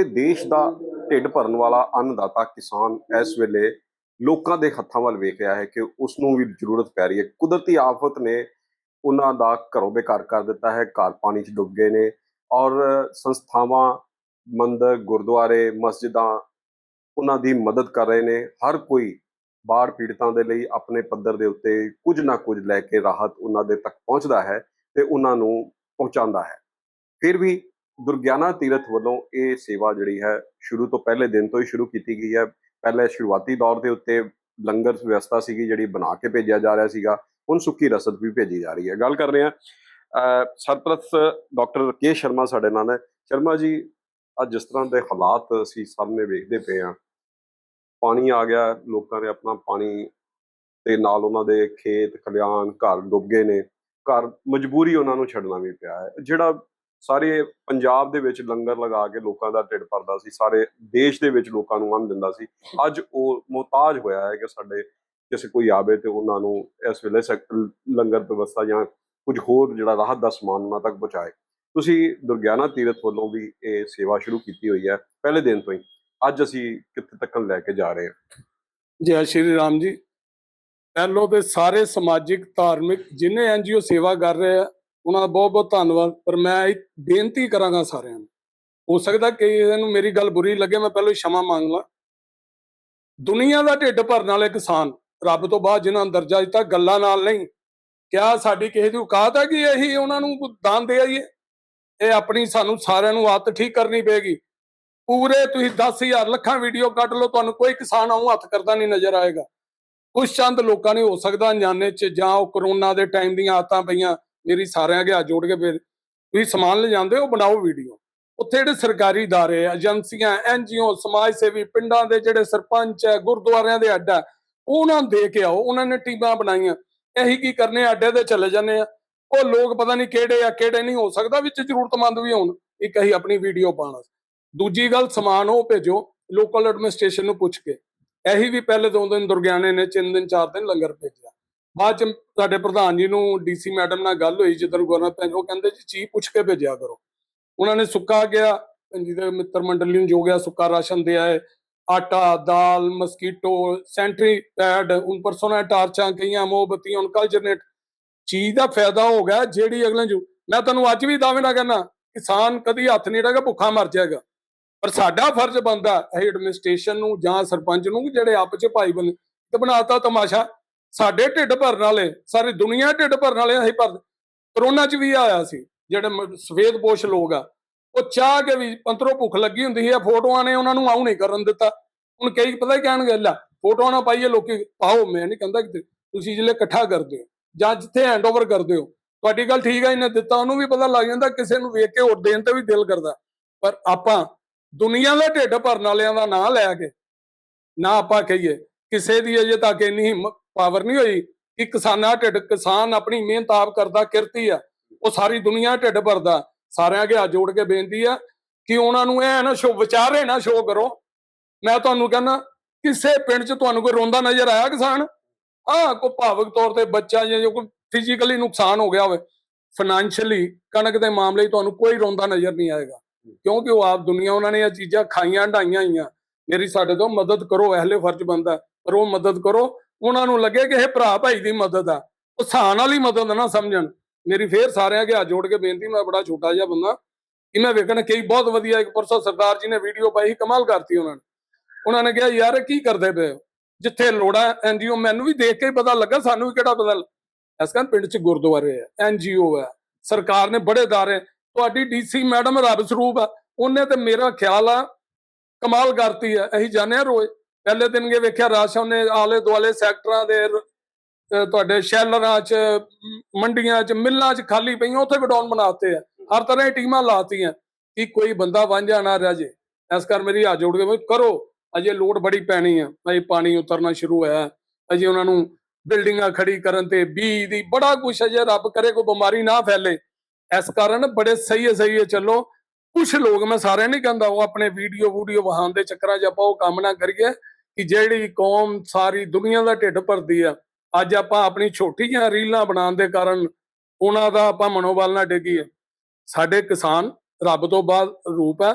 ਪੂਰੇ ਦੇਸ਼ ਦਾ ਢਿੱਡ ਭਰਨ ਵਾਲਾ ਅੰਨਦਾਤਾ ਕਿਸਾਨ ਇਸ ਵੇਲੇ ਲੋਕਾਂ ਦੇ ਹੱਥਾਂ ਵੱਲ ਵੇਖ ਰਿਹਾ ਹੈ ਕਿ ਉਸ ਨੂੰ ਵੀ ਜ਼ਰੂਰਤ ਪੈ ਰਹੀ ਹੈ। ਕੁਦਰਤੀ ਆਫਤ ਨੇ ਉਹਨਾਂ ਦਾ ਘਰੋਂ ਬੇਕਾਰ ਕਰ ਦਿੱਤਾ ਹੈ, ਘਰ ਪਾਣੀ 'ਚ ਡੁੱਬ ਗਏ ਨੇ ਔਰ ਸੰਸਥਾਵਾਂ, ਮੰਦਰ, ਗੁਰਦੁਆਰੇ, ਮਸਜਿਦਾਂ ਉਹਨਾਂ ਦੀ ਮਦਦ ਕਰ ਰਹੇ ਨੇ। ਹਰ ਕੋਈ ਬਾੜ ਪੀੜਤਾਂ ਦੇ ਲਈ ਆਪਣੇ ਪੱਧਰ ਦੇ ਉੱਤੇ ਕੁਝ ਨਾ ਕੁਝ ਲੈ ਕੇ ਰਾਹਤ ਉਹਨਾਂ ਦੇ ਤੱਕ ਪਹੁੰਚਦਾ ਹੈ ਤੇ ਉਹਨਾਂ ਨੂੰ ਪਹੁੰਚਾਉਂਦਾ ਹੈ। ਫਿਰ ਵੀ ਦੁਰਗਿਆਨਾ ਤੀਰਥ ਵੱਲੋਂ ਇਹ ਸੇਵਾ ਜਿਹੜੀ ਹੈ ਸ਼ੁਰੂ ਤੋਂ ਪਹਿਲੇ ਦਿਨ ਤੋਂ ਹੀ ਸ਼ੁਰੂ ਕੀਤੀ ਗਈ ਹੈ। ਪਹਿਲੇ ਸ਼ੁਰੂਆਤੀ ਦੌਰ ਦੇ ਉੱਤੇ ਲੰਗਰ ਵਿਵਸਥਾ ਸੀਗੀ ਜਿਹੜੀ ਬਣਾ ਕੇ ਭੇਜਿਆ ਜਾ ਰਿਹਾ ਸੀਗਾ। ਹੁਣ ਸੁੱਕੀ ਰਸਦ ਵੀ ਭੇਜੀ ਜਾ ਰਹੀ ਹੈ। ਗੱਲ ਕਰ ਰਹੇ ਹਾਂ, ਅਹ, ਸਰਪ੍ਰਸਤ ਡਾਕਟਰ ਕੇ ਸ਼ਰਮਾ ਸਾਡੇ ਨਾਲ ਹੈ ਸ਼ਰਮਾ ਜੀ, ਅੱਜ ਜਿਸ ਤਰ੍ਹਾਂ ਦੇ ਹਾਲਾਤ ਅਸੀਂ ਸਾਹਮਣੇ ਵੇਖਦੇ ਪਏ ਹਾਂ, ਪਾਣੀ ਆ ਗਿਆ, ਲੋਕਾਂ ਨੇ ਆਪਣਾ ਪਾਣੀ ਤੇ ਨਾਲ ਉਹਨਾਂ ਦੇ ਖੇਤ, ਖਲਿਆਣ, ਘਰ ਡੁੱਬ ਗਏ ਨੇ। ਘਰ ਮਜਬੂਰੀ ਉਹਨਾਂ ਨੂੰ ਛੱਡਣਾ ਵੀ ਪਿਆ ਹੈ। ਜਿਹੜਾ ਸਾਰੇ ਪੰਜਾਬ ਦੇ ਵਿੱਚ ਲੰਗਰ ਲਗਾ ਕੇ ਲੋਕਾਂ ਦਾ ਢਿੱਡ ਭਰਦਾ ਸੀ, ਸਾਰੇ ਦੇਸ਼ ਦੇ ਵਿੱਚ ਲੋਕਾਂ ਨੂੰ ਅੰਨ ਦਿੰਦਾ ਸੀ। ਅੱਜ ਉਹ ਮੁਹਤਾਜ ਹੋਇਆ ਹੈ ਕਿ ਸਾਡੇ ਕਿਸੇ ਕੋਈ ਆਵੇ ਤੇ ਉਹਨਾਂ ਨੂੰ ਇਸ ਵੇਲੇ ਲੰਗਰ ਵਿਵਸਥਾ ਜਾਂ ਕੁਝ ਹੋਰ ਜਿਹੜਾ ਰਾਹਤ ਦਾ ਸਮਾਨ ਉਹਨਾਂ ਤੱਕ ਪਹੁੰਚਾਏ। ਤੁਸੀਂ ਦੁਰਗਿਆਨਾ ਤੀਰਥ ਵੱਲੋਂ ਵੀ ਇਹ ਸੇਵਾ ਸ਼ੁਰੂ ਕੀਤੀ ਹੋਈ ਹੈ, ਪਹਿਲੇ ਦਿਨ ਤੋਂ ਹੀ। ਅੱਜ ਅਸੀਂ ਕਿੱਥੇ ਤੱਕ ਲੈ ਕੇ ਜਾ ਰਹੇ ਹਾਂ? ਜੈ ਸ਼੍ਰੀ ਰਾਮ ਜੀ। ਪਹਿਲੋ ਤੇ ਸਾਰੇ ਸਮਾਜਿਕ, ਧਾਰਮਿਕ ਜਿਨੇ ਐਨਜੀਓ ਸੇਵਾ ਕਰ ਰਹੇ ਆ ਉਹਨਾਂ ਦਾ ਬਹੁਤ ਬਹੁਤ ਧੰਨਵਾਦ, ਪਰ ਮੈਂ ਇਹ ਬੇਨਤੀ ਕਰਾਂਗਾ ਸਾਰਿਆਂ ਨੂੰ। ਹੋ ਸਕਦਾ ਕਿ ਇਹਨੂੰ ਮੇਰੀ ਗੱਲ ਬੁਰੀ ਲੱਗੇ, ਮੈਂ ਪਹਿਲਾਂ ਸ਼ਮਾ ਮੰਗ ਲਾਂ। ਦੁਨੀਆ ਦਾ ਢਿੱਡ ਭਰਨ ਵਾਲੇ ਕਿਸਾਨ, ਰੱਬ ਤੋਂ ਬਾਅਦ ਜਿਨ੍ਹਾਂ ਨੂੰ ਦਰਜਾ ਦਿੱਤਾ, ਗੱਲਾਂ ਨਾਲ ਨਹੀਂ। ਕਿਆ ਸਾਡੀ ਕਿਸੇ ਦੀ ਔਕਾਤ ਹੈ ਕਿ ਅਸੀਂ ਉਹਨਾਂ ਨੂੰ ਦਾਨ ਦੇ ਆਈਏ? ਇਹ ਆਪਣੀ ਸਾਨੂੰ ਸਾਰਿਆਂ ਨੂੰ ਆਦਤ ਠੀਕ ਕਰਨੀ ਪਏਗੀ। ਪੂਰੇ ਤੁਸੀਂ 10000 ਲੱਖਾਂ ਵੀਡੀਓ ਕੱਢ ਲਓ, ਤੁਹਾਨੂੰ ਕੋਈ ਕਿਸਾਨ ਆਉਂ ਹੱਥ ਕਰਦਾ ਨਹੀਂ ਨਜ਼ਰ ਆਏਗਾ। ਕੁਝ ਚੰਦ ਲੋਕਾਂ ਨੇ ਹੋ ਸਕਦਾ ਜਾਣੇ ਚ ਜਾਂ ਉਹ ਕਰੋਨਾ ਦੇ ਟਾਈਮ ਦੀਆਂ ਆਤਾਂ ਪਈਆਂ ਮੇਰੀ ਸਾਰਿਆਂ ਅੱਗੇ ਹੱਥ ਜੋੜ ਕੇ ਫਿਰ ਤੁਸੀਂ ਸਮਾਨ ਲੈ ਜਾਂਦੇ ਹੋ ਬਣਾਓ ਵੀਡੀਓ ਉੱਥੇ ਜਿਹੜੇ ਸਰਕਾਰੀ ادارے ਏਜੰਸੀਆਂ ਐਨਜੀਓ ਸਮਾਜ ਸੇਵੀ ਪਿੰਡਾਂ ਦੇ ਜਿਹੜੇ ਸਰਪੰਚ ਹੈ ਗੁਰਦੁਆਰਿਆਂ ਦੇ ਅੱਡਾ ਉਹਨਾਂ ਨੂੰ ਦੇ ਕੇ ਆਓ ਉਹਨਾਂ ਨੇ ਟੀਮਾਂ ਬਣਾਈਆਂ ਇਹੀ ਕੀ ਕਰਨੇ ਅੱਡੇ ਤੇ ਚਲੇ ਜਾਂਦੇ ਆ ਉਹ ਲੋਕ ਪਤਾ ਨਹੀਂ ਕਿਹੜੇ ਆ ਕਿਹੜੇ ਨਹੀਂ ਹੋ ਸਕਦਾ ਵਿੱਚ ਜ਼ਰੂਰਤਮੰਦ ਵੀ ਹੋਣ ਇੱਕ ਅਸੀਂ ਆਪਣੀ ਵੀਡੀਓ ਪਾਣਾ ਦੂਜੀ ਗੱਲ ਸਮਾਨ ਉਹ ਭੇਜੋ ਲੋਕਲ ਐਡਮਿਨਿਸਟ੍ਰੇਸ਼ਨ ਨੂੰ ਪੁੱਛ ਕੇ ਇਹੀ ਵੀ ਪਹਿਲੇ ਦੋ ਦਿਨ ਦੁਰਗਿਆਨੇ ਨੇ ਤਿੰਨ ਦਿਨ ਚਾਰ ਦਿਨ ਲੰਗਰ ਭੇਜਿਆ ਬਾਅਦ ਚ ਸਾਡੇ ਪ੍ਰਧਾਨ ਜੀ ਨੂੰ ਡੀਸੀ ਮੈਡਮ ਨਾਲ ਗੱਲ ਹੋਈ, ਜਦੋਂ ਗਵਰਨਰ ਭੇਜ ਉਹ ਕਹਿੰਦੇ ਜੀ, ਚੀਜ਼ ਪੁੱਛ ਕੇ ਭੇਜਿਆ ਕਰੋ। ਉਹਨਾਂ ਨੇ ਸੁੱਕਾ ਗਿਆ ਜਿਹਦੇ ਮਿੱਤਰ ਮੰਡਲੀ ਨੂੰ ਜੋ ਗਿਆ, ਸੁੱਕਾ ਰਾਸ਼ਨ ਦਿਆ ਹੈ ਆਟਾ, ਦਾਲ, ਮਸਕੀਟੋ, ਸੈਂਟਰੀ ਪੈਡ ਉਨ ਪਰਸੋਨਾ ਟਾਰਚਾਂ ਕਈਆਂ ਮੋਮਬੱਤੀਆਂ ਉਨ ਕਲਚਰਨੇਟ ਚੀਜ਼ ਦਾ ਫਾਇਦਾ ਹੋ ਗਿਆ, ਜਿਹੜੀ ਅਗਲੇ ਨੂੰ ਮੈਂ ਤੁਹਾਨੂੰ ਅੱਜ ਵੀ ਦਾਅਵੇ ਨਾ ਕਹਿੰਦਾ, ਕਿਸਾਨ ਕਦੀ ਹੱਥ ਨਹੀਂ ਡਾਗਾ ਭੁੱਖਾ ਮਰ ਜਾਏਗਾ। ਪਰ ਸਾਡਾ ਫਰਜ਼ ਬਣਦਾ ਹੈ ਐਡਮਿਨਿਸਟ੍ਰੇਸ਼ਨ ਨੂੰ ਜਾਂ ਸਰਪੰਚ ਨੂੰ, ਜਿਹੜੇ ਆਪ ਚ ਭਾਈ ਬਣ ਤੇ ਬਣਾਤਾ ਤਮਾਸ਼ਾ। ਸਾਡੇ ਢਿੱਡ ਭਰਨ ਵਾਲੇ, ਸਾਰੀ ਦੁਨੀਆ ਢਿੱਡ ਭਰਨ ਵਾਲੇ ਅਸੀਂ ਭਰ ਕਰੋਨਾ ਚ ਵੀ ਆਇਆ ਸੀ, ਜਿਹੜੇ ਮ- ਪੋਸ਼ ਲੋਕ ਆ, ਉਹ ਚਾਹ ਕੇ ਵੀ ਅੰਦਰੋਂ ਭੁੱਖ ਲੱਗੀ ਹੁੰਦੀ ਹੈ ਫੋਟੋਆਂ ਨੇ ਉਹਨਾਂ ਨੂੰ ਆਉ ਨਹੀਂ ਕਰਨ ਦਿੱਤਾ। ਹੁਣ ਕਈ ਪਤਾ ਹੀ ਕਹਿਣਗੇ, ਲੈ, ਫੋਟੋਆਂ ਨਾ ਪਾਈਏ, ਲੋਕੀ ਪਾਓ ਮੈਂ ਨਹੀਂ ਕਹਿੰਦਾ ਕਿ ਤੁਸੀਂ ਜਿਹੜੇ ਇਕੱਠਾ ਕਰਦੇ ਹੋ, ਜਾਂ ਜਿੱਥੇ ਹੈਂਡਓਵਰ ਕਰਦੇ ਹੋ, ਤੁਹਾਡੀ ਗੱਲ ਠੀਕ ਹੈ ਇਹਨੇ ਦਿੱਤਾ, ਉਹਨੂੰ ਵੀ ਪਤਾ ਲੱਗ ਜਾਂਦਾ, ਕਿਸੇ ਨੂੰ ਵੇਖ ਕੇ ਹੋਰ ਦੇਣ ਤੇ ਵੀ ਦਿਲ ਕਰਦਾ। ਪਰ ਆਪਾਂ ਦੁਨੀਆ ਦਾ ਢਿੱਡ ਭਰਨ ਵਾਲਿਆਂ ਦਾ ਨਾਂ ਲੈ ਕੇ, ਨਾ ਆਪਾਂ ਕਹੀਏ, ਕਿਸੇ ਦੀ ਅਜੇ ਤੱਕ ਇੰਨੀ ਪਾਵਰ ਨਹੀਂ ਹੋਈ ਕਿ ਕਿਸਾਨਾਂ ਢਿੱਡ, ਕਿਸਾਨ ਆਪਣੀ ਮਿਹਨਤ ਆਪ ਕਰਦਾ, ਕਿਰਤੀ ਆ, ਉਹ ਸਾਰੀ ਦੁਨੀਆ ਢਿੱਡ ਭਰਦਾ। ਸਾਰਿਆਂ ਅੱਗੇ ਹੱਥ ਜੋੜ ਕੇ ਬੇਨਤੀ ਆ ਕਿ ਉਹਨਾਂ ਨੂੰ ਇਹ ਨਾ ਸ਼ੋ, ਵਿਚਾਰੇ ਨਾ ਸ਼ੋ ਕਰੋ। ਮੈਂ ਤੁਹਾਨੂੰ ਕਹਿੰਦਾ, ਕਿਸੇ ਪਿੰਡ 'ਚ ਤੁਹਾਨੂੰ ਕੋਈ ਰੋਂਦਾ ਨਜ਼ਰ ਆਇਆ ਕਿਸਾਨ? ਹਾਂ ਕੋਈ ਭਾਵਕ ਤੌਰ ਤੇ ਬੱਚਾ ਜਾਂ ਜੋ ਕੋਈ ਫਿਜ਼ੀਕਲੀ ਨੁਕਸਾਨ ਹੋ ਗਿਆ ਹੋਵੇ ਫਾਈਨੈਂਸ਼ੀਅਲੀ ਕਣਕ ਦੇ ਮਾਮਲੇ 'ਚ ਤੁਹਾਨੂੰ ਕੋਈ ਰੋਂਦਾ ਨਜ਼ਰ ਨਹੀਂ ਆਏਗਾ। ਕਿਉਂਕਿ ਉਹ ਆਪ ਦੁਨੀਆ ਉਹਨਾਂ ਨੇ ਇਹ ਚੀਜ਼ਾਂ ਖਾਈਆਂ, ਢਾਈਆਂ ਹੋਈਆਂ। ਮੇਰੀ ਸਾਡੇ ਤੋਂ ਮਦਦ ਕਰੋ, ਅਹਲੇ ਫਰਜ਼ ਬੰਦਾ ਪਰ ਉਹ ਮਦਦ ਕਰੋ। ਉਹਨਾਂ ਨੂੰ ਲੱਗੇ ਕਿ ਇਹ ਭਰਾ ਭਾਈ ਦੀ ਮਦਦ ਆ। ਉਹ ਸਾਨ ਵਾਲੀ ਮਦਦ ਨਾ ਸਮਝਣ। ਮੇਰੀ ਫੇਰ ਸਾਰਿਆਂ ਅੱਗੇ ਹੱਥ ਜੋੜ ਕੇ ਬੇਨਤੀ, ਮੈਂ ਬੜਾ ਛੋਟਾ ਜਿਹਾ ਬੰਦਾ। ਕਿ ਮੈਂ ਵੇਖਣ ਕਈ ਬਹੁਤ ਵਧੀਆ, ਇੱਕ ਪਰਸੋਂ ਸਰਦਾਰ ਜੀ ਨੇ ਵੀਡੀਓ ਪਾਈ, ਕਮਾਲ ਕਰਤੀ ਉਹਨਾਂ ਨੇ। ਉਹਨਾਂ ਨੇ ਕਿਹਾ, ਯਾਰ ਕੀ ਕਰਦੇ ਪਏ ਹੋ? ਜਿੱਥੇ ਲੋੜਾ ਐਨਜੀਓ ਮੈਨੂੰ ਵੀ ਦੇਖ ਕੇ ਪਤਾ ਲੱਗਾ, ਸਾਨੂੰ ਵੀ ਕਿਹੜਾ ਪਤਾ ਇਸ ਕਾਰਨ ਪਿੰਡ 'ਚ ਗੁਰਦੁਆਰੇ ਹੈ ਐਨਜੀਓ ਹੈ ਸਰਕਾਰ ਨੇ ਬੜੇ ਦਾਰੇ ਤੁਹਾਡੀ ਡੀਸੀ ਮੈਡਮ ਰੱਬ ਸਰੂਪ ਆ। ਉਹਨੇ ਤੇ ਮੇਰਾ ਖਿਆਲ ਆ, ਕਮਾਲ ਕਰਤੀ ਆ। ਅਸੀਂ ਜਾਣਿਆ ਆ ਰੋਜ਼। ਪਹਿਲੇ ਦਿਨ ਕੇ ਵੇਖਿਆ ਰਾਸ਼ਨ ਨੇ ਆਲੇ ਦੁਆਲੇ ਸੈਕਟਰਾਂ ਦੇ ਤੁਹਾਡੇ ਸ਼ੈਲਰਾਂ 'ਚ, ਮੰਡੀਆਂ 'ਚ, ਮਿੱਲਾਂ 'ਚ ਖਾਲੀ ਪਈਆਂ, ਉੱਥੇ ਗਡਾਊਨ ਬਣਾਤੇ ਆ। ਹਰ ਤਰ੍ਹਾਂ ਦੀ ਟੀਮਾਂ ਲਾਤੀਆਂ ਕਿ ਕੋਈ ਬੰਦਾ ਵਾਂਝਾ ਨਾ ਰਹਿ ਜੇ ਇਸ ਕਰ ਮੇਰੀ ਹੱਥ ਜੋੜ ਕੇ ਕਰੋ, ਅਜੇ ਲੋਡ ਬੜੀ ਪੈਣੀ ਆ। ਅਜੇ ਪਾਣੀ ਉਤਰਨਾ ਸ਼ੁਰੂ ਹੋਇਆ ਅਜੇ ਉਹਨਾਂ ਨੂੰ ਬਿਲਡਿੰਗਾਂ ਖੜੀ ਕਰਨ ਤੇ ਬੀ ਦੀ ਬੜਾ ਕੁਛ ਅਜੇ ਰੱਬ ਕਰੇ, ਕੋਈ ਬਿਮਾਰੀ ਨਾ ਫੈਲੇ। ਇਸ ਕਾਰਨ ਬੜੇ ਸਹੀ ਹੈ ਸਹੀ ਚੱਲੋ। ਕੁਝ ਲੋਕ ਮੈਂ ਸਾਰਿਆਂ ਨਹੀਂ ਕਹਿੰਦਾ, ਉਹ ਆਪਣੇ ਵੀਡੀਓ ਵੀਡੀਓ ਵਹਾਉਣ ਦੇ ਚੱਕਰਾਂ 'ਚ ਆਪਾਂ ਉਹ ਕੰਮ ਨਾ ਕਰੀਏ ਕਿ ਜਿਹੜੀ ਕੌਮ ਸਾਰੀ ਦੁਨੀਆ ਦਾ ਢਿੱਡ ਭਰਦੀ ਆ, ਅੱਜ ਆਪਾਂ ਆਪਣੀ ਛੋਟੀਆਂ ਰੀਲਾਂ ਬਣਾਉਣ ਦੇ ਕਾਰਨ ਉਹਨਾਂ ਦਾ ਆਪਾਂ ਮਨੋਬਲ ਨਾ ਡਿੱਗੀਏ। ਸਾਡੇ ਕਿਸਾਨ ਰੱਬ ਤੋਂ ਬਾਅਦ ਰੂਪ ਹੈ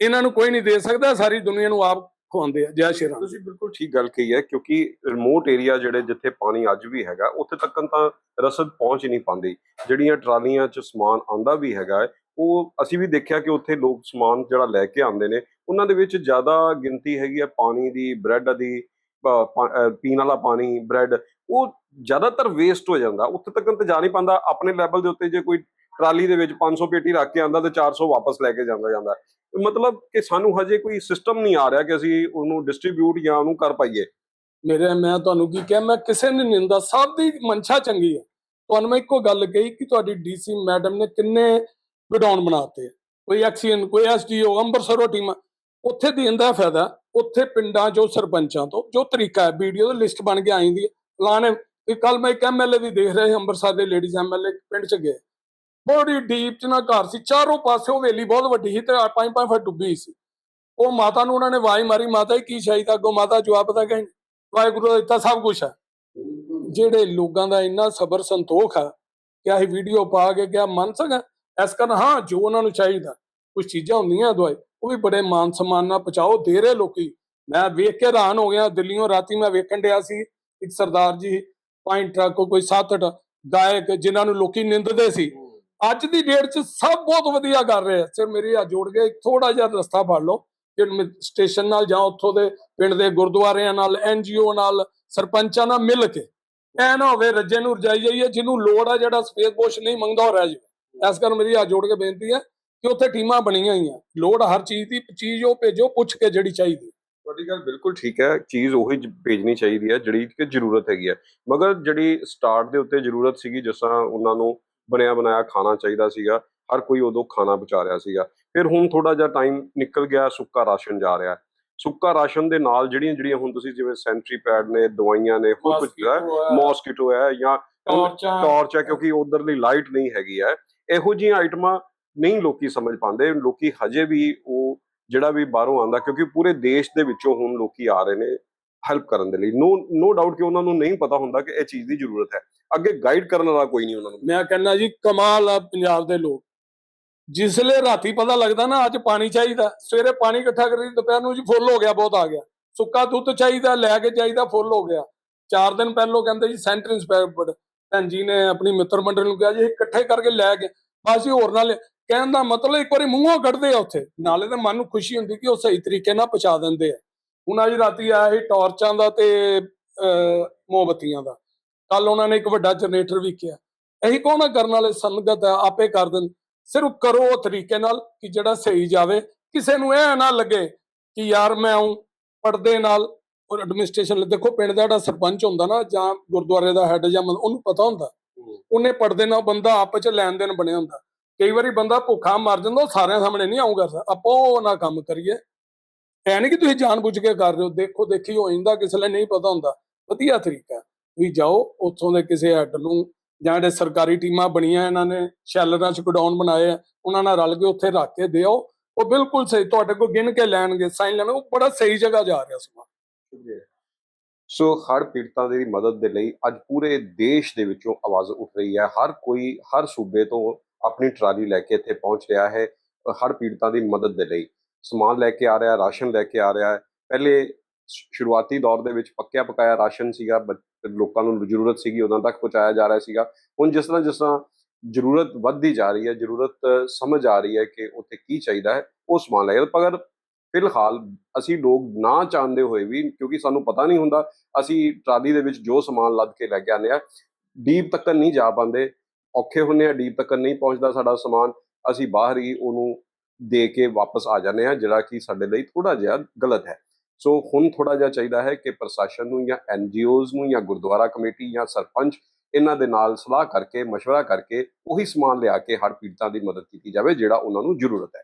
ਇਹਨਾਂ ਨੂੰ ਕੋਈ ਨਹੀਂ ਦੇ ਸਕਦਾ, ਸਾਰੀ ਦੁਨੀਆ ਨੂੰ ਆਪ ਖਵਾਉਂਦੇ ਆ। ਜੈ ਸ਼੍ਰੀ ਰਾਮ। ਤੁਸੀਂ ਬਿਲਕੁਲ ਠੀਕ ਗੱਲ ਕਹੀ ਹੈ, ਕਿਉਂਕਿ ਰਿਮੋਟ ਏਰੀਆ ਜਿਹੜੇ ਜਿੱਥੇ ਪਾਣੀ ਅੱਜ ਵੀ ਹੈਗਾ, ਉੱਥੇ ਤੱਕਨ ਤਾਂ ਰਸਦ ਪਹੁੰਚ ਹੀ ਨਹੀਂ ਪਾਉਂਦੀ। ਜਿਹੜੀਆਂ ਟਰਾਲੀਆਂ 'ਚ ਸਮਾਨ ਆਂਦਾ ਵੀ ਹੈਗਾ ਉਹ ਅਸੀਂ ਵੀ ਦੇਖਿਆ ਕਿ ਉੱਥੇ ਲੋਕ ਸਮਾਨ ਜਿਹੜਾ ਲੈ ਕੇ ਆਉਂਦੇ ਨੇ, ਉਹਨਾਂ ਦੇ ਵਿੱਚ ਜ਼ਿਆਦਾ ਗਿਣਤੀ ਹੈਗੀ ਹੈ ਪਾਣੀ ਦੀ, ਬ੍ਰੈਡ ਦੀ ਪੀਣ ਵਾਲਾ ਪਾਣੀ, ਬ੍ਰੈਡ, ਉਹ ਜ਼ਿਆਦਾਤਰ ਵੇਸਟ ਹੋ ਜਾਂਦਾ। ਉੱਥੇ ਤੱਕ ਤਾਂ ਜਾ ਨਹੀਂ ਪਾਉਂਦਾ। ਆਪਣੇ ਲੈਵਲ ਦੇ ਉੱਤੇ ਜੇ ਕੋਈ ਟਰਾਲੀ ਦੇ ਵਿੱਚ 500 ਪੇਟੀ ਰੱਖ ਕੇ ਆਂਦਾ ਤੇ 400 ਵਾਪਸ ਲੈ ਕੇ ਜਾਂਦਾ ਜਾਂਦਾ। ਮਤਲਬ ਕਿ ਸਾਨੂੰ ਹਜੇ ਕੋਈ ਸਿਸਟਮ ਨਹੀਂ ਆ ਰਿਹਾ ਕਿ ਅਸੀਂ ਉਹਨੂੰ ਡਿਸਟ੍ਰੀਬਿਊਟ ਜਾਂ ਉਹਨੂੰ ਕਰ ਪਾਈਏ। ਮੇਰੇ, ਮੈਂ ਤੁਹਾਨੂੰ ਕੀ ਕਿਹਾ, ਮੈਂ ਕਿਸੇ ਨੇ ਨਿੰਦਾ ਸਭ ਦੀ ਮਨਸ਼ਾ ਚੰਗੀ ਹੈ ਤੁਹਾਨੂੰ ਮੈਂ ਇੱਕੋ ਗੱਲ ਕਹੀ ਕਿ ਤੁਹਾਡੀ ਡੀਸੀ ਮੈਡਮ ਨੇ ਕਿੰਨੇ ਗਡਾਊਨ ਬਣਾਤੇ ਆ। ਕੋਈ ਐਕਸੀਅਨ ਕੋਈ ਐਸਡੀਓ ਅੰਮ੍ਰਿਤਸਰੋਂ ਟੀਮਾਂ ਉੱਥੇ ਦੇਣ ਦਾ ਫਾਇਦਾ ਉੱਥੇ ਪਿੰਡਾਂ ਜੋ ਸਰਪੰਚਾਂ ਤੋਂ ਜੋ ਤਰੀਕਾ ਹੈ ਵੀਡੀਓ ਦੀ ਲਿਸਟ ਬਣ ਕੇ ਆਈ ਦੀ ਲਾਣੇ ਕਿ ਕੱਲ ਮੈਂ ਇੱਕ ਐਮਐਲਏ ਦੀ ਦੇਖ ਰਿਹਾ ਸੀ ਅੰਮ੍ਰਿਤਸਰ ਦੇ ਲੇਡੀਜ਼ ਐਮਐਲਏ ਪਿੰਡ ਚ ਗਏ ਬੜੀ ਡੀਪ ਚ ਨਾ ਘਰ ਸੀ ਚਾਰੋਂ ਪਾਸੇ ਹਵੇਲੀ ਬਹੁਤ ਵੱਡੀ ਸੀ ਤੇ ਪੰਜ ਪੰਜ ਫੁੱਟ ਡੁੱਬੀ ਸੀ ਉਹ ਮਾਤਾ ਨੂੰ ਉਹਨਾਂ ਨੇ ਆਵਾਜ਼ ਮਾਰੀ ਮਾਤਾ ਕੀ ਚਾਹੀਦਾ ਅੱਗੋਂ ਮਾਤਾ ਜਵਾਬ ਤਾਂ ਕਹੇ ਵਾਹਿਗੁਰੂ ਦਾ ਦਿੱਤਾ ਸਭ ਕੁਝ ਹੈ ਜਿਹੜੇ ਲੋਕਾਂ ਦਾ ਇੰਨਾ ਸਬਰ ਸੰਤੋਖ ਹੈ ਕਿ ਅਸੀਂ ਵੀਡੀਓ ਪਾ ਕੇ ਕਿਆ ਮੰਨ ਸਕਾਂ ਇਸ ਕਾਰਨ ਹਾਂ, ਜੋ ਉਹਨਾਂ ਨੂੰ ਚਾਹੀਦਾ ਕੁਝ ਚੀਜ਼ਾਂ ਹੁੰਦੀਆਂ ਦਵਾਈ ਉਹ ਵੀ ਬੜੇ ਮਾਨ ਸਨਮਾਨ ਨਾਲ ਪਹੁੰਚਾਓ, ਦੇ ਰਹੇ ਲੋਕੀ। ਮੈਂ ਵੇਖ ਕੇ ਹੈਰਾਨ ਹੋ ਗਿਆ ਦਿੱਲੀੋਂ ਰਾਤੀ ਮੈਂ ਵੇਖਣ ਡਿਆ ਸੀ, ਇੱਕ ਸਰਦਾਰ ਜੀ ਪਾਇੰਟ ਟਰੱਕ, ਕੋਈ ਸੱਤ ਅੱਠ ਗਾਇਕ, ਜਿਨ੍ਹਾਂ ਨੂੰ ਲੋਕੀ ਨਿੰਦਦੇ ਸੀ। ਅੱਜ ਦੀ ਡੇਟ 'ਚ ਸਭ ਬਹੁਤ ਵਧੀਆ ਕਰ ਰਹੇ ਆ। ਸਿਰ ਮੇਰੀ ਆ ਜੋੜ ਕੇ ਥੋੜਾ ਜਿਹਾ ਰਸਤਾ ਫੜ ਲਓ, ਕਿ ਸਟੇਸ਼ਨ ਨਾਲ ਜਾਂ ਉੱਥੋਂ ਦੇ ਪਿੰਡ ਦੇ ਗੁਰਦੁਆਰਿਆਂ ਨਾਲ ਐਨਜੀਓ ਨਾਲ, ਸਰਪੰਚਾਂ ਨਾਲ ਮਿਲ ਕੇ। ਐ ਨਾ ਹੋਵੇ ਰੱਜੇ ਨੂੰ ਰਜਾਈ ਜਾਈਏ, ਜਿਹਨੂੰ ਲੋੜ ਆ ਜਿਹੜਾ ਸਪੇਸ ਬੋਸ਼ ਨਹੀਂ ਮੰਗਦਾ ਹੋ ਰਿਹਾ ਜੀ ਇਸ ਕਰਕੇ ਮੇਰੀ ਆ ਜੋੜ ਕੇ ਬੇਨਤੀ ਹੈ ਕਿ ਉੱਥੇ ਟੀਮਾਂ ਬਣੀਆਂ ਹੋਈਆਂ। ਲੋੜ ਹਰ ਚੀਜ਼ ਦੀ ਚੀਜ਼ ਉਹ ਭੇਜੋ ਪੁੱਛ ਕੇ ਜਿਹੜੀ ਚਾਹੀਦੀ ਤੁਹਾਡੀ ਗੱਲ ਬਿਲਕੁਲ ਠੀਕ ਹੈ ਚੀਜ਼ ਉਹੀ ਭੇਜਣੀ ਚਾਹੀਦੀ ਹੈ ਜਿਹੜੀ ਕਿ ਜ਼ਰੂਰਤ ਹੈਗੀ ਹੈ। ਮਗਰ ਜਿਹੜੀ ਸਟਾਰਟ ਦੇ ਉੱਤੇ ਜ਼ਰੂਰਤ ਸੀਗੀ ਜਿਸ ਤਰ੍ਹਾਂ ਉਹਨਾਂ ਨੂੰ ਬਣਿਆ ਬਣਾਇਆ ਖਾਣਾ ਚਾਹੀਦਾ ਸੀਗਾ ਹਰ ਕੋਈ ਉਦੋਂ ਖਾਣਾ ਪਹੁੰਚਾ ਰਿਹਾ ਸੀਗਾ। ਫਿਰ ਹੁਣ ਥੋੜਾ ਜਿਹਾ ਟਾਈਮ ਨਿਕਲ ਗਿਆ ਸੁੱਕਾ ਰਾਸ਼ਨ ਜਾ ਰਿਹਾ ਹੈ। ਸੁੱਕਾ ਰਾਸ਼ਨ ਦੇ ਨਾਲ ਜਿਹੜੀਆਂ ਜਿਹੜੀਆਂ ਹੁਣ ਤੁਸੀਂ ਜਿਵੇਂ ਸੈਂਟਰੀ ਪੈਡ ਨੇ ਦਵਾਈਆਂ ਨੇ ਹੋਰ ਕੁਝ ਹੈ ਮੌਸਕੀਟੋ ਹੈ ਜਾਂ ਟਾਰਚਾਂ ਟਾਰਚ ਹੈ ਕਿਉਂਕਿ ਉਧਰਲੀ ਲਾਈਟ ਨਹੀਂ ਹੈਗੀ ਹੈ। ਇਹੋ ਜਿਹੀਆਂ ਆਈਟਮਾਂ ਨਹੀਂ ਲੋਕੀ ਸਮਝ ਪਾਉਂਦੇ। ਲੋਕੀ ਹਜੇ ਵੀ ਉਹ ਜਿਹੜਾ ਵੀ ਬਾਹਰੋਂ ਆਂਦਾ ਕਿਉਂਕਿ ਪੂਰੇ ਦੇਸ਼ ਦੇ ਵਿੱਚੋਂ ਹੁਣ ਲੋਕੀ ਆ ਰਹੇ ਨੇ ਹੈਲਪ ਕਰਨ ਦੇ ਲਈ। ਨੋ ਨੋ ਡਾਊਟ ਕਿ ਉਹਨਾਂ ਨੂੰ ਨਹੀਂ ਪਤਾ ਹੁੰਦਾ ਕਿ ਇਹ ਚੀਜ਼ ਦੀ ਜ਼ਰੂਰਤ ਹੈ। ਅੱਗੇ ਗਾਈਡ ਕਰਨ ਵਾਲਾ ਕੋਈ ਨਹੀਂ ਉਹਨਾਂ ਨੂੰ। ਮੈਂ ਕਹਿੰਦਾ ਜੀ, ਕਮਾਲ ਆ ਪੰਜਾਬ ਦੇ ਲੋਕ। ਜਿਸਲੇ ਰਾਤੀ ਪਤਾ ਲੱਗਦਾ ਨਾ, ਅੱਜ ਪਾਣੀ ਚਾਹੀਦਾ। ਸਵੇਰੇ ਪਾਣੀ ਇਕੱਠਾ ਕਰੀ, ਦੁਪਹਿਰ ਨੂੰ ਜੀ ਫੁੱਲ ਹੋ ਗਿਆ, ਬਹੁਤ ਆ ਗਿਆ। ਸੁੱਕਾ ਦੁੱਧ ਚਾਹੀਦਾ, ਲੈ ਕੇ ਚਾਹੀਦਾ, ਫੁੱਲ ਹੋ ਗਿਆ। ਚਾਰ ਦਿਨ ਪਹਿਲੋਂ ਕਹਿੰਦੇ ਜੀ ਸੈਂਟਰ ਇੰਸਪੈਕਟਰ ਭੈਣ ਜੀ ਨੇ ਆਪਣੀ ਮਿੱਤਰ ਮੰਡਲ ਨੂੰ ਕਿਹਾ ਜੀ ਇਹ ਇਕੱਠੇ ਕਰਕੇ ਲੈ ਗਏ ਬਸ ਜੀ ਹੋਰ ਨਾਲ ਕਹਿਣ ਦਾ ਮਤਲਬ ਇੱਕ ਵਾਰੀ ਮੂੰਹੋਂ ਕੱਢਦੇ ਆ ਉੱਥੇ। ਨਾਲੇ ਤਾਂ ਮਨ ਨੂੰ ਖੁਸ਼ੀ ਹੁੰਦੀ ਕਿ ਉਹ ਸਹੀ ਤਰੀਕੇ ਨਾਲ ਪਹੁੰਚਾ ਦਿੰਦੇ ਆ। ਹੁਣ ਅੱਜ ਰਾਤੀ ਆਇਆ ਸੀ ਟਾਰਚਾਂ ਦਾ ਤੇ ਅਹ, ਮੋਮਬੱਤੀਆਂ ਦਾ। ਕੱਲ ਉਹਨਾਂ ਨੇ ਇੱਕ ਵੱਡਾ ਜਨਰੇਟਰ ਵੀ ਕਿਹਾ। ਇਹੀ ਕੌਣ ਆ ਕਰਨ ਵਾਲੇ? ਸੰਗਤ ਆ, ਆਪੇ ਕਰ ਦੇਣ ਸਿਰਫ ਕਰੋ ਉਹ ਤਰੀਕੇ ਨਾਲ ਕਿ ਜਿਹੜਾ ਸਹੀ ਜਾਵੇ। ਕਿਸੇ ਨੂੰ ਇਹ ਨਾ ਲੱਗੇ ਕਿ ਯਾਰ ਮੈਂ ਆਉਂ ਪਰਦੇ ਨਾਲ ਔਰ ਐਡਮਿਨਿਸਟ੍ਰੇਸ਼ਨ ਦੇਖੋ ਪਿੰਡ ਦਾ ਜਿਹੜਾ ਸਰਪੰਚ ਹੁੰਦਾ ਨਾ ਜਾਂ ਗੁਰਦੁਆਰੇ ਦਾ ਹੈੱਡ ਜਾਂ ਉਹਨੂੰ ਪਤਾ ਹੁੰਦਾ। ਉਹਨੇ ਪਰਦੇ ਨਾਲ ਬੰਦਾ ਆਪਸ ਚ ਲੈਣ ਦੇਣ ਬਣਿਆ ਹੁੰਦਾ। ਕਈ ਵਾਰੀ ਬੰਦਾ ਭੁੱਖਾ ਮਰ ਜਾਂਦਾ ਉਹ ਸਾਰਿਆਂ ਸਾਹਮਣੇ ਨਹੀਂ ਆਉਂਗਾ ਆਪਾਂ ਉਹ ਨਾ ਕੰਮ ਕਰੀਏ। ਐ ਨਹੀਂ ਕਿ ਤੁਸੀਂ ਜਾਣਬੁੱਝ ਕੇ ਕਰ ਰਹੇ ਹੋ। ਦੇਖੋ ਦੇਖੀ ਹੋ ਜਾਂਦਾ ਕਿਸੇ ਲਈ ਨਹੀਂ ਪਤਾ ਹੁੰਦਾ। ਵਧੀਆ ਤਰੀਕਾ ਵੀ ਜਾਓ ਉੱਥੋਂ ਦੇ ਕਿਸੇ ਹੈੱਡ ਨੂੰ ਜਾਂ ਜਿਹੜੇ ਸਰਕਾਰੀ ਟੀਮਾਂ ਬਣੀਆਂ ਇਹਨਾਂ ਨੇ ਸ਼ੈਲਰਾਂ ਚ ਗੋਡਾਊਨ ਬਣਾਏ ਆ ਉਹਨਾਂ ਨਾਲ ਰਲ ਕੇ ਉੱਥੇ ਰੱਖ ਕੇ ਦਿਓ। ਉਹ ਬਿਲਕੁਲ ਸਹੀ ਤੁਹਾਡੇ ਕੋਲ ਗਿਣ ਕੇ ਲੈਣਗੇ ਸਾਈਨ ਲੈਣ ਉਹ ਬੜਾ ਸਹੀ ਜਗ੍ਹਾ ਜਾ ਰਿਹਾ ਸਮਾਂ। ਸੋ ਹੜ ਪੀੜਤਾਂ ਦੀ ਮਦਦ ਦੇ ਲਈ ਅੱਜ ਪੂਰੇ ਦੇਸ਼ ਦੇ ਵਿੱਚੋਂ ਆਵਾਜ਼ ਉੱਠ ਰਹੀ ਹੈ। ਹਰ ਕੋਈ, ਹਰ ਸੂਬੇ ਤੋਂ ਆਪਣੀ ਟਰਾਲੀ ਲੈ ਕੇ ਇੱਥੇ ਪਹੁੰਚ ਰਿਹਾ ਹੈ ਹੜ ਪੀੜਤਾਂ ਦੀ ਮਦਦ ਦੇ ਲਈ। ਸਮਾਨ ਲੈ ਕੇ ਆ ਰਿਹਾ, ਰਾਸ਼ਨ ਲੈ ਕੇ ਆ ਰਿਹਾ ਹੈ। ਪਹਿਲੇ ਸ਼ੁਰੂਆਤੀ ਦੌਰ ਦੇ ਵਿੱਚ ਪੱਕਿਆ ਪਕਾਇਆ ਰਾਸ਼ਨ ਸੀਗਾ ਬ- ਲੋਕਾਂ ਨੂੰ ਜ਼ਰੂਰਤ ਸੀਗੀ ਉਹਨਾਂ ਤੱਕ ਪਹੁੰਚਾਇਆ ਜਾ ਰਿਹਾ ਸੀਗਾ। ਹੁਣ ਜਿਸ ਤਰ੍ਹਾਂ ਜਿਸ ਤਰ੍ਹਾਂ ਜ਼ਰੂਰਤ ਵੱਧਦੀ ਜਾ ਰਹੀ ਹੈ, ਜ਼ਰੂਰਤ ਸਮਝ ਆ ਰਹੀ ਹੈ ਕਿ ਉੱਥੇ ਕੀ ਚਾਹੀਦਾ ਹੈ, ਉਹ ਸਮਾਨ ਲੈ ਪਰ ਫਿਲਹਾਲ ਅਸੀਂ ਲੋਕ ਨਾ ਚਾਹੁੰਦੇ ਹੋਏ ਵੀ ਕਿਉਂਕਿ ਸਾਨੂੰ ਪਤਾ ਨਹੀਂ ਹੁੰਦਾ ਅਸੀਂ ਟਰਾਲੀ ਦੇ ਵਿੱਚ ਜੋ ਸਮਾਨ ਲੱਦ ਕੇ ਲੈ ਕੇ ਆਉਂਦੇ ਆ ਡੀਪ ਤੱਕ ਨਹੀਂ ਜਾ ਪਾਉਂਦੇ ਔਖੇ ਹੁੰਨੇ ਆ ਡੀਪ ਤੱਕ ਨਹੀਂ ਪਹੁੰਚਦਾ ਸਾਡਾ ਸਮਾਨ ਅਸੀਂ ਬਾਹਰ ਹੀ ਉਹਨੂੰ ਦੇ ਕੇ ਵਾਪਸ ਆ ਜਾਂਦੇ ਆ ਜਿਹੜਾ ਕਿ ਸਾਡੇ ਲਈ ਥੋੜਾ ਜਿਹਾ ਗਲਤ ਹੈ ਸੋ ਹੁਣ ਥੋੜਾ ਜਿਹਾ ਚਾਹੀਦਾ ਹੈ ਕਿ ਪ੍ਰਸ਼ਾਸਨ ਨੂੰ ਜਾਂ ਐਨਜੀਓਜ਼ ਨੂੰ ਜਾਂ ਗੁਰਦੁਆਰਾ ਕਮੇਟੀ ਜਾਂ ਸਰਪੰਚ ਇਹਨਾਂ ਦੇ ਨਾਲ ਸਲਾਹ ਕਰਕੇ مشورہ ਕਰਕੇ ਉਹੀ ਸਮਾਨ ਲਿਆ ਕੇ ਹੜ੍ਹ ਪੀੜਤਾਂ ਦੀ ਮਦਦ ਕੀਤੀ ਜਾਵੇ ਜਿਹੜਾ ਉਹਨਾਂ ਨੂੰ ਜ਼ਰੂਰਤ ਹੈ